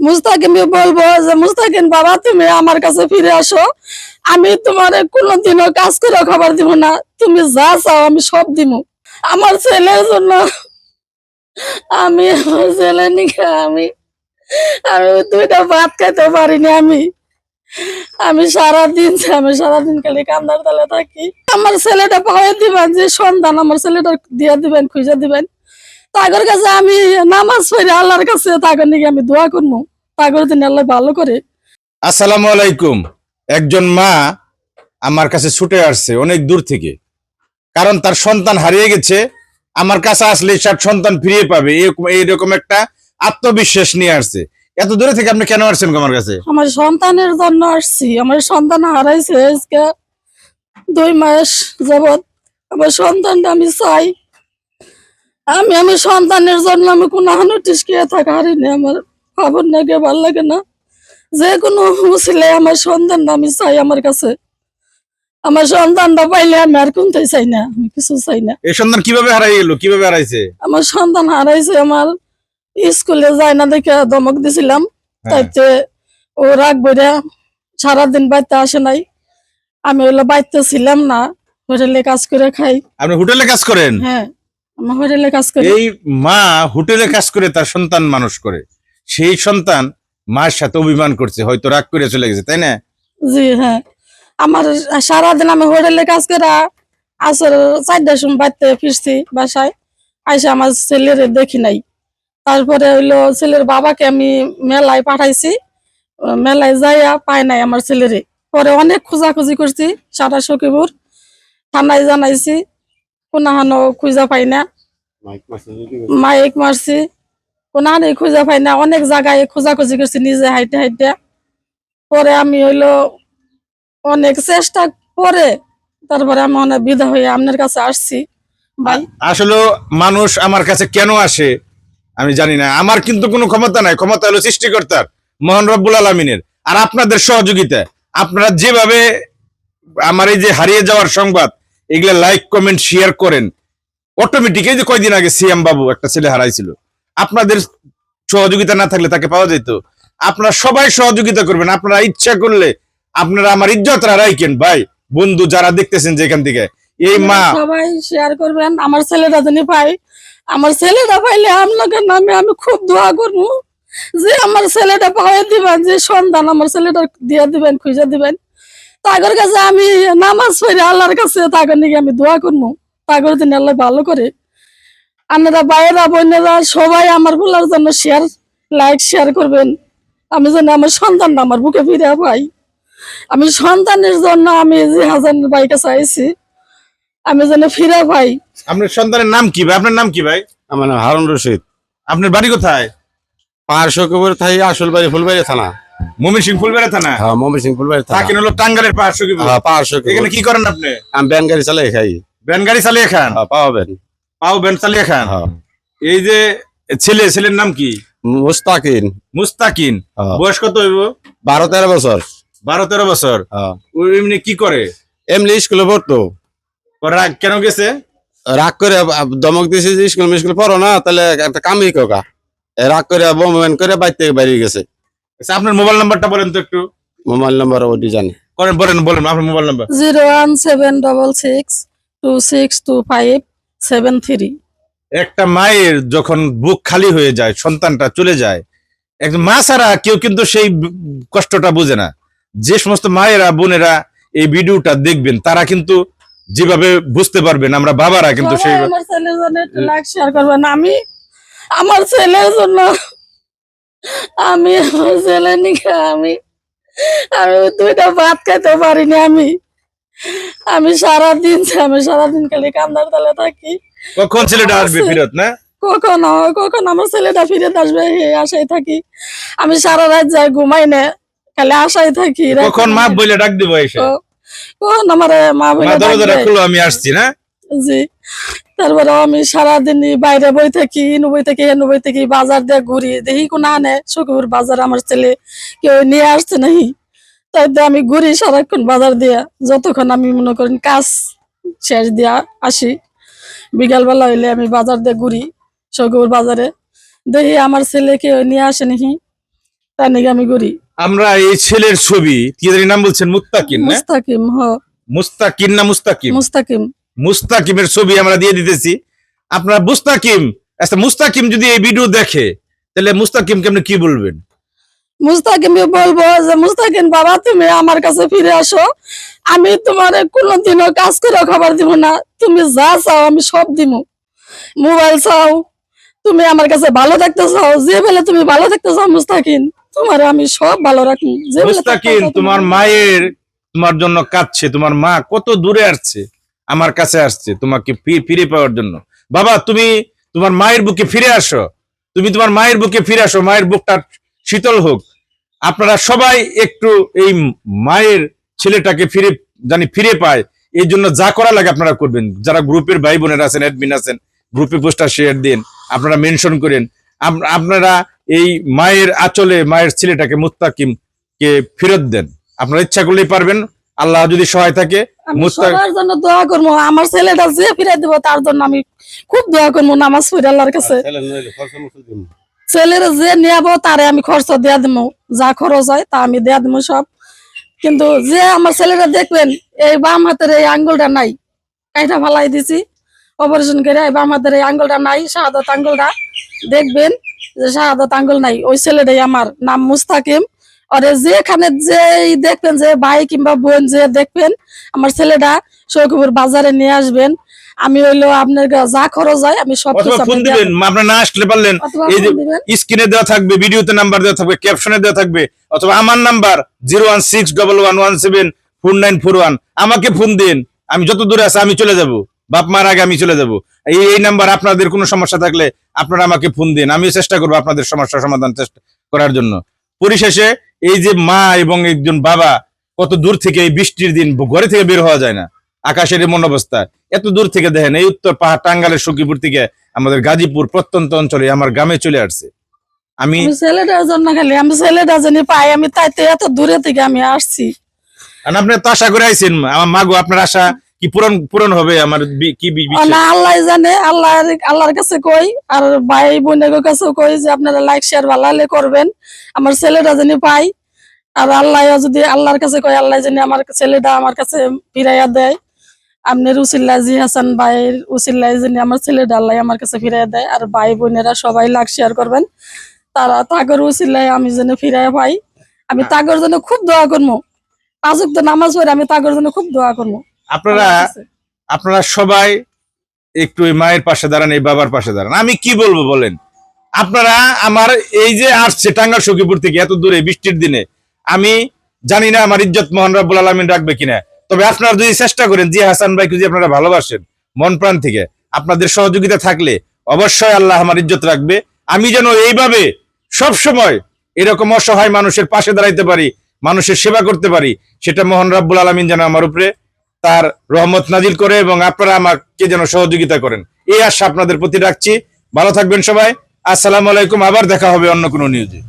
মুস্তাকিমকে বলব যে, মুস্তাকিম বাবা, তুমি আমার কাছে ফিরে আসো। আমি তোমার কোনোদিনও কাজ করে খাবার দিব না। তুমি যা চাও আমি সব দিব আমার ছেলের জন্য আমি, আমার ছেলে নিকে আমি আমি দুইটা ভাত খাইতে পারিনি আমি। আমি সারাদিন আমি সারাদিন খালি কান্দার তালে থাকি। আমার ছেলেটা পাওয়া দিবেন যে সন্তান আমার ছেলেটা দিয়ে দিবেন, খুঁজে দিবেন। তাগর কাছে আমি নামাজ পড়ি, আল্লাহর কাছে তাগর নিকে আমি দোয়া করব তাগর দিন আল্লাহ ভালো করে। আসসালামু আলাইকুম। একজন মা আমার কাছে ছুটে আসছে অনেক দূর থেকে। কারণ তার সন্তান হারিয়ে গেছে। আমার কাছে আসলে তার সন্তান ফিরিয়ে পাবে। এরকম- এইরকম একটা আত্মবিশ্বাস নিয়ে আসছে। এত দূরে থেকে আপনি কেন আসছেন আমার কাছে? আমার সন্তানের জন্য আসছি। আমার সন্তান হারাইছে আজকে দুই মাস যাবৎ। আমার সন্তানটা আমি চাই। আমি আমার সন্তানের জন্য আমি কোনো খেয়ে থাকা হারিনি আমার। খবর না গিয়ে ভালো লাগে না। যে কোনো ছেলে আমার সন্তানটা আমি চাই আমার কাছে। আমার সন্তানটা পাইলে আমি আর কোনটাই চাই না আমি কিছু চাই না। এই সন্তান কীভাবে হারাই গেল কীভাবে হারাইছে? আমার সন্তান হারাইছে আমার স্কুলে যায় না দেখে ধমক দিছিলাম। হ্যাঁ। তাইতে ও রাগ বইরা সারাদিন বাড়িতে আসে নাই। আমি ওগুলো বাড়িতে ছিলাম না হোটেলে কাজ করে খাই। আপনি হোটেলে কাজ করেন? হ্যাঁ আমার হোটেলে কাজ করি। এই মা হোটেলে কাজ করে তার সন্তান মানুষ করে। সেই সন্তান মার সাথে অভিমান করছে হয়তো রাগ করে চলে গেছে তাই না? জি হ্যাঁ। আমার সারাদিন আমি হোটেলে কাজ করে আসর চারটার সময় বাড়িতে ফিরছি বাসায়। আইসে আমার ছেলের দেখি নাই। তারপরে হইল ছেলের বাবাকে আমি মেলায় পাঠাইছি। মেলায় যাইয়া পাই নাই আমার ছেলেরে। পরে অনেক খোঁজাখুঁজি করছি সারা সখীপুর। থানায় জানাইছি কোনাহানো খুঁজা পাই না। মাইক মারছি। কোনাহানি খুঁজা পাই না, অনেক জায়গায় খোঁজাখুঁজি করছি নিজে হাইটে হাইটে। পরে আমি হইল অনেক চেষ্টা করে, তারপরে আমি অনেক বিধা হয়ে আপনার কাছে আসছি। আসলে মানুষ আমার কাছে কেন আসে, আমি জানি না। আমার কিন্তু কোনো ক্ষমতা নাই, ক্ষমতা হলো সৃষ্টিকর্তার, মোহন রব্বুল আলমিনের। আর আপনাদের সহযোগিতা, আপনারা যেভাবে আমার এই যে হারিয়ে যাওয়ার সংবাদ, এগুলা লাইক কমেন্ট শেয়ার করেন। অটোমেটিক এই যে কয়দিন আগে সিএম বাবু একটা ছেলে হারাইছিল। আপনাদের সহযোগিতা না থাকলে তাকে পাওয়া যেত। আপনারা সবাই সহযোগিতা করবেন, আপনারা ইচ্ছা করলে আপনারা আমার ইজ্জত রাখেন ভাই? বন্ধু যারা দেখতেছেন যেখান থেকে, এই মা সবাই শেয়ার করবেন, আমার ছেলেটা জানি পাই আমার ছেলেটা পাইলে আপনাদের নামে আমি খুব দোয়া করব, যে আমার ছেলেটা পাওয়া দিবেন, যে সন্তান আমার ছেলেটা দিয়ে দিবেন, খুঁজে দিবেন। তাগর কাছে আমি নামাজ পড়ি আল্লাহর কাছে তাগর নিকে আমি দোয়া করব, তাগর দিন আল্লাহ ভালো করে আপনারা বাইরা বোনেরা সবাই আমার বলার জন্য শেয়ার লাইক শেয়ার করবেন। আমি যেন আমার সন্তানটা আমার বুকে ফিরে পাই। আমি সন্তানের জন্য আমি যে হাজারের বাইকে চাইছি আমি যেন ফিরে পাই। আপনার সন্তানের নাম কি ভাই? আপনার নাম কি ভাই? আমার নাম হারুন রশিদ। আপনার বাড়ি কোথায়? পাহাড় কবর থাই আসল বাড়ি ফুলবাড়ি থানা। মমিন সিং ফুলবেড়া থানা? হ্যাঁ মমি সিং ফুলবাড়ি থানা। থাকেন হলো টাঙ্গালের পাহাড় হ্যাঁ এখানে কি করেন আপনি? আমি ব্যান গাড়ি চালাই খাই। ভ্যান গাড়ি চালিয়ে খান? হ্যাঁ পাওয়াবেন পাও ভ্যান চালিয়ে খান। হ্যাঁ। এই যে ছেলে ছেলের নাম কি? মুস্তাকিন। মুস্তাকিন। হ্যাঁ। বয়স কত হইব? বারো তেরো বছর। বারো তেরো বছর। হ্যাঁ। এমনি কি করে? এমনি স্কুলে পড়তো। রাগ কেন গেছে? রাগ করে দমক দিয়েছে যে স্কুল মিস্কুল পড়ো না তাহলে একটা কামই কোকা রাগ করে বোমেন করে বাইর থেকে বেরিয়ে গেছে। আচ্ছা, আপনার মোবাইল নাম্বারটা বলেন তো একটু। মোবাইল নাম্বার ওটি জানি। করেন বলেন বলেন আপনার mobile number. Zero one seven double six two six two five seven three. একটা মায়ের যখন বুক খালি হয়ে যায় সন্তানটা চলে যায় একজন মা ছাড়া কেউ কিন্তু সেই কষ্টটা বোঝে না। যে সমস্ত মায়েরা বোনেরা এই ভিডিওটা দেখবেন তারা কিন্তু যেভাবে বুঝতে পারবেন আমরা বাবারা কিন্তু সেই আমার ছেলের জন্য একটু লাইক শেয়ার করবেন। আমি আমার ছেলের জন্য আমি আমার ছেলে নিকে আমি আমি দুইটা ভাত খাইতে পারিনি আমি। আমি সারাদিন আমি সারাদিন খালি কান্দার তালে থাকি। কখন ছেলেটা আসবে ফিরত না? কখন কখন আমার ছেলেটা ফিরে আসবে এই আশায় থাকি। আমি সারা রাত যাই ঘুমাই না খালি আশায় থাকি। কখন মা বলে ডাক দিব এসে? কখন আমার মা বলে মা দরজা খুলো আমি আসছি না? জি। তারপরে আমি সারাদিন বাইরে বই থাকি ইনু বই থাকি হেনু বই থাকি বাজার দিয়ে ঘুরি। দেখি কোন আনে শুকুর বাজার আমার ছেলে কেউ নিয়ে আসছে নাহি। তাই তো আমি ঘুরি সারাক্ষণ বাজার দিয়া যতক্ষণ আমি মনে করেন কাজ শেষ দিয়া আসি বিকালবেলা হইলে আমি বাজার দিয়ে ঘুরি শুকুর বাজারে। দেখি আমার ছেলেকে নিয়ে আসে নাকি তাই নাকি আমি ঘুরি। আমরা এই ছেলের ছবি কি জানি নাম বলছেন মুস্তাকিম না? মুস্তাকিম হ। মুস্তাকিম না মুস্তাকিম? মুস্তাকিম। মুস্তাকিমের ছবি আমরা দিয়ে দিতেছি। আপনারা মুস্তাকিম আচ্ছা মুস্তাকিম যদি এই ভিডিও দেখে তাহলে মুস্তাকিমকে আপনি কি বলবেন? মুস্তাকিম বলব যে মুস্তাকিম বাবা তুমি আমার কাছে ফিরে আসো। আমি তোমার কোনোদিনও কাজ করে খাবার দিব না। তুমি যা চাও আমি সব দিব মোবাইল চাও তুমি আমার কাছে ভালো থাকতে চাও। যে বেলে তুমি ভালো থাকতে চাও মুস্তাকিম তোমার আমি সব ভালো রাখি। যে মুস্তাকিম তোমার মায়ের তোমার জন্য কাঁদছে। তোমার মা কত দূরে আসছে আমার কাছে আসছে তোমাকে ফিরে পাওয়ার জন্য। বাবা তুমি তোমার মায়ের বুকে ফিরে আসো। তুমি তোমার মায়ের বুকে ফিরে আসো। মায়ের বুকটা শীতল হোক। আপনারা সবাই একটু এই মায়ের ছেলেটাকে ফিরে জানি ফিরে পায় এই জন্য যা করা লাগে আপনারা করবেন। যারা গ্রুপের ভাই বোনেরা আছেন অ্যাডমিন আছেন গ্রুপে পোস্টার শেয়ার দিন আপনারা মেনশন করেন। আপনারা এই মায়ের আচলে মায়ের ছেলেটাকে মুত্তাকিম কে ফেরত দেন। আপনারা ইচ্ছা করলেই পারবেন আল্লাহ যদি সহায় থাকে সবার জন্য দোয়া করব। আমার ছেলেটা যে ফিরে দিব তার জন্য আমি খুব দোয়া করব নামাজ পড়ে আল্লাহর কাছে। ছেলের যে নেব তারে আমি খরচ দেয়া দেবো যা খরচ হয়, তা আমি দেয়া দেবো সব। কিন্তু যে আমার ছেলেরা দেখবেন এই বাম হাতের এই আঙ্গুলটা নাই, কাইটা ফালাই দিছি। অপারেশন করে এই বাম হাতের এই আঙ্গুলটা নাই, শাহাদত আঙ্গুলটা। দেখবেন যে শাহাদত আঙ্গুল নাই, ওই ছেলেটাই আমার নাম মুস্তাকিম। আর যেখানে যে দেখবেন যে ভাই কিংবা বোন যে দেখবেন, আমার ছেলেটা সৈকুপুর বাজারে নিয়ে আসবেন। আমি হইল আপনার যা খরচ হয় আমি সব কিছু ফোন দিবেন আপনারা না আসলে পারলেন এই যে স্ক্রিনে দেওয়া থাকবে ভিডিওতে নাম্বার দেওয়া থাকবে ক্যাপশনে দেওয়া থাকবে অথবা আমার number zero one six double one one seven four nine four one আমাকে ফোন দিন আমি যত দূরে আছে আমি চলে যাব। বাপ মার আগে আমি চলে যাব। এই এই নাম্বার আপনাদের কোনো সমস্যা থাকলে আপনারা আমাকে ফোন দিন। আমি চেষ্টা করব আপনাদের সমস্যা সমাধান চেষ্টা করার জন্য। পরিশেষে এই যে মা এবং একজন বাবা কত দূর থেকে এই বৃষ্টির দিন ঘরে থেকে বের হওয়া যায় না। আকাশের এমন অবস্থা। এত দূর থেকে দেখেন এই উত্তর পাহাড় টাঙ্গালের সখীপুর থেকে আমাদের গাজীপুর প্রত্যন্ত অঞ্চলে আমার গ্রামে চলে আসছে। আমি ছেলেটার জন্য খালি আমি ছেলেটা জানি পাই আমি তাইতে এত দূরে থেকে আমি আসছি। আর আপনি তো আশা করে আইছেন আমার মাগো আপনার আশা কি পূরণ পূরণ হবে আমার কি না আল্লাহ জানে আল্লাহ আল্লাহর কাছে কই আর ভাই বোনের কাছে কই যে আপনারা লাইক শেয়ার ভালো করবেন। আমার ছেলেটা জানি পাই আর আল্লাহ যদি আল্লাহর কাছে কই আল্লাহ জানি আমার ছেলেটা আমার কাছে ফিরাইয়া দেয়। আপনার উসিল্লা জি হাসান ভাইয়ের উসিল্লাই জানি আমার ছেলে আল্লাহ আমার কাছে ফিরাইয়া দেয়। আর ভাই বোনেরা সবাই লাইক শেয়ার করবেন। তারা তাগর উসিল্লাই আমি যেন ফিরাইয়া পাই। আমি তাগর জন্য খুব দোয়া করব পাঁচক তো নামাজ পড়ে আমি তাগর জন্য খুব দোয়া করব আপনারা আপনারা সবাই একটু মায়ের পাশে দাঁড়ান এই বাবার পাশে দাঁড়ান। আমি কি বলব বলেন? আপনারা আমার এই যে আসছে টাঙ্গার সখীপুর থেকে এত দূরে বৃষ্টির দিনে আমি জানি না আমার ইজ্জত মোহন রাব্বুল আলমিন রাখবে কিনা। তবে আপনারা যদি চেষ্টা করেন জি হাসান ভাইকে যদি আপনারা ভালোবাসেন, মন প্রাণ থেকে, আপনাদের সহযোগিতা থাকলে অবশ্যই আল্লাহ আমার ইজ্জত রাখবে। আমি যেন এইভাবে সব সময় এরকম অসহায় মানুষের পাশে দাঁড়াইতে পারি, মানুষের সেবা করতে পারি, সেটা মোহন রাব্বুল আলমিন যেন আমার উপরে তার রহমত নাজিল করে এবং আপনারা আমাকে যেন সহযোগিতা করেন। এই আশা আপনাদের প্রতি রাখছি। ভালো থাকবেন সবাই। আসসালামু আলাইকুম। আবার দেখা হবে অন্য কোনো নিউজে